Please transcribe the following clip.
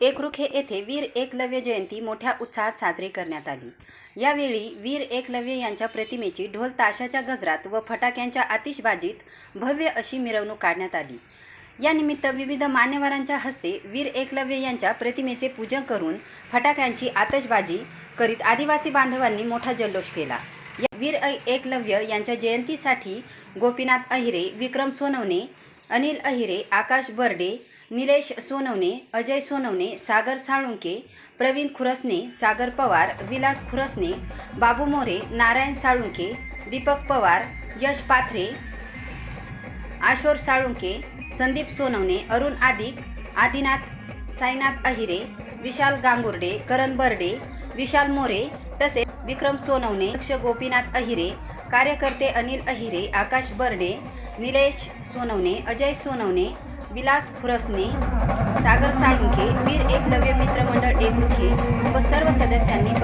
एकरुखे येथे वीर एकलव्य जयंती मोठ्या उत्साहात साजरी करण्यात आली. यावेळी वीर एकलव्य यांच्या प्रतिमेची ढोल ताशाच्या गजरात व फटाक्यांच्या आतिषबाजीत भव्य अशी मिरवणूक काढण्यात आली. यानिमित्त विविध मान्यवरांच्या हस्ते वीर एकलव्य यांच्या प्रतिमेचे पूजन करून फटाक्यांची आतषबाजी करीत आदिवासी बांधवांनी मोठा जल्लोष केला. या वीर ऐ- एकलव्य यांच्या जयंतीसाठी गोपीनाथ अहिरे विक्रम सोनवणे अनिल अहिरे आकाश बर्डे निलेश सोनवणे अजय सोनवणे सागर साळुंके प्रवीण खुरसने सागर पवार विलास खुरसने बाबू मोरे नारायण साळुंके दीपक पवार यश पाथरे आशोर साळुंके संदीप सोनवणे अरुण आदिक आदिनाथ साईनाथ अहिरे विशाल गांगुर्डे करण बर्डे विशाल मोरे तसेच विक्रम सोनवणे अक्ष गोपीनाथ अहिरे कार्यकर्ते अनिल अहिरे आकाश बर्डे निलेश सोनवणे अजय सोनवणे विलास खुरसने सागर साळुंखे वीर एकलव्य मित्रमंडळ एकमुखे व सर्व सदस्यांनी